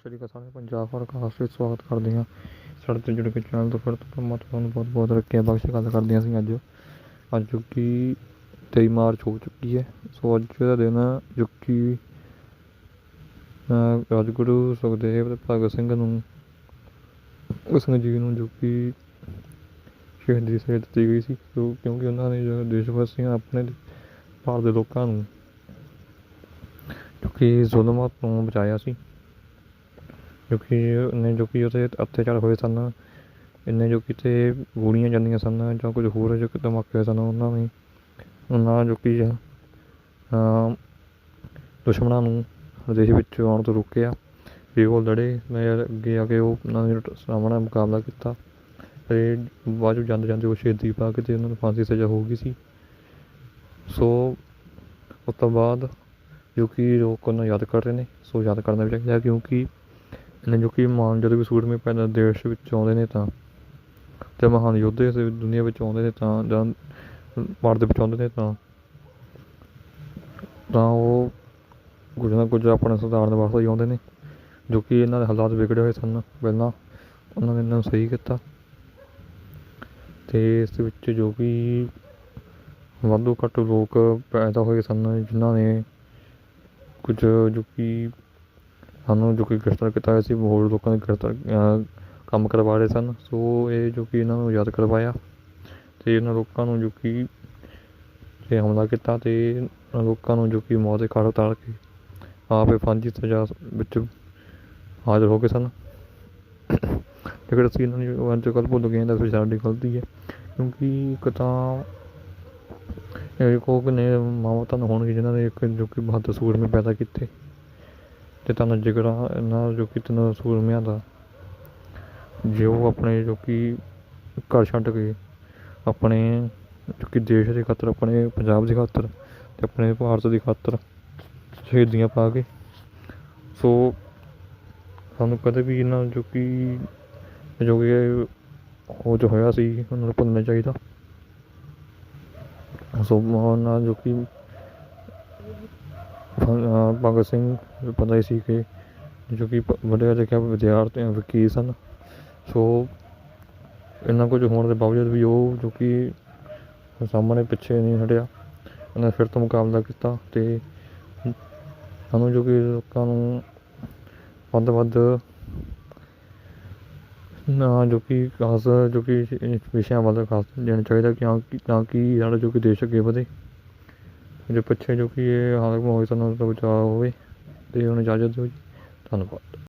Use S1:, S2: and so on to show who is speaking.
S1: ਸ੍ਰੀ ਅਕਾਲ ਸਾਰੇ ਪੰਜਾਬ ਫੋਰਕਾਸਟ ਵਿੱਚ ਸਵਾਗਤ ਕਰਦੇ ਹਾਂ। ਸਾਡੇ ਤੋਂ ਜੁੜ ਕੇ ਚੈਨਲ ਤੋਂ ਫਿਰ ਤੋਂ ਪਰਮਾਤਮਾ ਤੁਹਾਨੂੰ ਬਹੁਤ ਬਹੁਤ ਰੱਖਿਆ ਬਖਸ਼ ਗੱਲ ਕਰਦੇ ਹਾਂ ਅਸੀਂ ਅੱਜ। ਅੱਜ ਜੋ ਕਿ 23 ਮਾਰਚ ਹੋ ਚੁੱਕੀ ਹੈ, ਸੋ ਅੱਜ ਦਾ ਦਿਨ ਜੋ ਕਿ ਰਾਜਗੁਰੂ ਸੁਖਦੇਵ ਤੇ ਭਗਤ ਸਿੰਘ ਨੂੰ ਭਗਤ ਸਿੰਘ ਜੀ ਨੂੰ ਜੋ ਕਿ ਸ਼ਹੀਦੀ ਸੇਧ ਦਿੱਤੀ ਗਈ ਸੀ। ਕਿਉਂਕਿ ਉਹਨਾਂ ਨੇ ਜੋ ਦੇਸ਼ ਵਾਸੀਆਂ ਆਪਣੇ ਭਾਰਤ ਦੇ ਲੋਕਾਂ ਨੂੰ ਜੋ ਕਿ ਜ਼ੁਲਮਾਂ ਤੋਂ ਬਚਾਇਆ ਸੀ ਜੋ ਕਿ ਨੇ ਜੋ ਕਿ ਉਹਦੇ ਅਤਿਆਚਾਰ ਹੋਏ ਸਨ, ਇੰਨੇ ਜੋ ਕਿਤੇ ਗੋਲੀਆਂ ਜਾਂਦੀਆਂ ਸਨ ਜਾਂ ਕੁਝ ਹੋਰ ਜੋ ਕਿ ਧਮਾਕੇ ਹੋਏ ਸਨ ਉਹਨਾਂ ਨੇ ਉਹਨਾਂ ਜੋ ਕਿ ਦੁਸ਼ਮਣਾਂ ਨੂੰ ਦੇਸ਼ ਵਿੱਚ ਆਉਣ ਤੋਂ ਰੋਕਿਆ। ਵੀ ਉਹ ਲੜੇ, ਮੈਂ ਅੱਗੇ ਆ ਕੇ ਉਹ ਉਹਨਾਂ ਦੇ ਸਾਹਮਣਾ ਮੁਕਾਬਲਾ ਕੀਤਾ। ਤੇ ਬਾਅਦ ਵਿੱਚ ਜਾਂਦੇ ਜਾਂਦੇ ਉਹ ਸ਼ਹੀਦੀ ਪਾ ਕੇ ਤੇ ਉਹਨਾਂ ਨੂੰ ਫਾਂਸੀ ਸਜ਼ਾ ਹੋ ਗਈ ਸੀ। ਸੋ, ਉਸ ਤੋਂ ਬਾਅਦ ਜੋ ਕਿ ਲੋਕ ਉਹਨਾਂ ਨੂੰ ਯਾਦ ਕਰ ਰਹੇ ਨੇ, ਸੋ ਯਾਦ ਕਰਨਾ ਵੀ ਚਾਹੀਦਾ ਕਿਉਂਕਿ ਇਹਨਾਂ ਜੋ ਕਿ ਮਹਾਨ ਜਦੋਂ ਵੀ ਸੂਰਮੇ ਪੈਦਾ, ਦੇਸ਼ ਵਿੱਚ ਆਉਂਦੇ ਨੇ ਤਾਂ। ਜਾਂ ਮਹਾਨ ਯੋਧੇ ਇਸ ਦੁਨੀਆ ਵਿੱਚ ਆਉਂਦੇ ਨੇ ਤਾਂ, ਜਾਂ ਭਾਰਤ ਵਿੱਚ ਆਉਂਦੇ ਨੇ ਤਾਂ। ਤਾਂ ਉਹ ਕੁਝ ਨਾ ਕੁਝ ਆਪਣਾ ਸੁਧਾਰਨ ਵਾਸਤੇ ਆਉਂਦੇ ਨੇ, ਜੋ ਕਿ ਇਹਨਾਂ ਦੇ ਹਾਲਾਤ ਵਿਗੜੇ ਹੋਏ ਸਨ ਪਹਿਲਾਂ। ਉਹਨਾਂ ਨੇ ਇਹਨਾਂ ਨੂੰ ਸਹੀ ਕੀਤਾ। ਤੇ ਇਸ ਵਿੱਚ ਜੋ ਕਿ ਵਾਧੂ ਘੱਟ ਲੋਕ ਪੈਦਾ ਹੋਏ ਸਨ, ਜਿਨ੍ਹਾਂ ਨੇ ਕੁਝ ਜੋ ਕਿ ਸਾਨੂੰ ਜੋ ਕਿ ਗ੍ਰਿਫਤਾਰ ਕੀਤਾ ਹੋਇਆ ਸੀ ਹੋਰ ਲੋਕਾਂ ਨੇ ਗ੍ਰਿਫਤਾਰ ਕੰਮ ਕਰਵਾ ਰਹੇ ਸਨ। ਸੋ ਇਹ ਜੋ ਕਿ ਇਹਨਾਂ ਨੂੰ ਯਾਦ ਕਰਵਾਇਆ ਅਤੇ ਇਹਨਾਂ ਲੋਕਾਂ ਨੂੰ ਜੋ ਕਿ ਤੇ ਹਮਲਾ ਕੀਤਾ ਅਤੇ ਲੋਕਾਂ ਨੂੰ ਜੋ ਕਿ ਮੌਤ ਦੇ ਘਾਟ ਉਤਾਰ ਕੇ ਆਪੇ ਫਾਂਸੀ ਸਜ਼ਾ ਵਿੱਚ ਹਾਜ਼ਰ ਹੋ ਗਏ ਸਨ। ਲੇਕਿਨ ਅਸੀਂ ਇਹਨਾਂ ਨੂੰ ਅੱਜ ਕੱਲ੍ਹ ਭੁੱਲ ਗਏ ਹਾਂ ਤਾਂ ਫਿਰ ਸਾਡੀ ਗਲਤੀ ਹੈ। ਕਿਉਂਕਿ ਇੱਕ ਤਾਂ ਇਹ ਕੋਕ ਨੇ ਮਾਵਾਂ ਤਾਂ ਹੋਣਗੇ ਜਿਨ੍ਹਾਂ ਨੇ ਇੱਕ ਜੋ ਕਿ ਬਹਾਦਰ ਸੂਰਮੇ ਪੈਦਾ ਕੀਤੇ। ਤੇ ਤਾਂ ਜਿਗਰਾ ਇਹਨਾਂ ਜੋ ਕਿ ਤਿੰਨ ਸੂਰਮਿਆਂ ਦਾ ਜੇ ਉਹ ਆਪਣੇ ਜੋ ਕਿ ਘਰ ਛੱਡ ਕੇ ਆਪਣੇ ਜੋ ਕਿ ਦੇਸ਼ ਦੇ ਖਾਤਰ, ਆਪਣੇ ਪੰਜਾਬ ਦੇ ਖਾਤਰ ਤੇ ਆਪਣੇ ਭਾਰਤ ਦੀ ਖਾਤਰ ਸ਼ਹੀਦੀਆਂ ਪਾ ਕੇ, ਸੋ ਸਾਨੂੰ ਕਦੇ ਵੀ ਇਹਨਾਂ ਜੋ ਕਿ ਜੋ ਕਿ ਉਹ ਜੋ ਹੋਇਆ ਸੀ, ਉਹਨਾਂ ਨੂੰ ਭੁੱਲਣਾ ਚਾਹੀਦਾ। ਸੋ ਉਹਨਾਂ ਜੋ ਕਿ ਭਗਤ ਸਿੰਘ, ਪਤਾ ਹੀ ਸੀ ਕਿ ਜੋ ਕਿ ਪ- ਵੱਡੇ ਲਿਖਿਆ ਵਿਦਿਆਰਥੀ, ਵਕੀਲ ਸਨ। ਸੋ ਇੰਨਾ ਕੁਝ ਹੋਣ ਦੇ ਬਾਵਜੂਦ ਵੀ ਉਹ ਜੋ ਕਿ ਸਾਹਮਣੇ ਪਿੱਛੇ ਨਹੀਂ ਹਟਿਆ। ਉਹਨੇ ਫਿਰ ਤੋਂ ਮੁਕਾਬਲਾ ਕੀਤਾ ਤੇ ਸਾਨੂੰ ਜੋ ਕਿ ਲੋਕਾਂ ਨੂੰ ਵੱਧ ਵੱਧ ਨਾ ਜੋ ਕਿ ਖਾਸ ਜੋ ਕਿ ਵਿਸ਼ਿਆਂ ਵੱਲ ਖਾਸ ਦੇਣਾ ਚਾਹੀਦਾ ਕਿਉਂਕਿ ਤਾਂ ਕਿ ਸਾਡਾ ਜੋ ਕਿ ਦੇਸ਼ ਅੱਗੇ ਵਧੇ। ਜੋ ਪਿੱਛੇ ਜੋ ਕਿ ਇਹ ਹਾਲਤ ਹੋਈ ਸਾਨੂੰ ਤੋਂ ਬਚਾਅ ਹੋਵੇ ਅਤੇ ਹੁਣ ਇਜਾਜ਼ਤ ਦਿਓ ਜੀ। ਧੰਨਵਾਦ।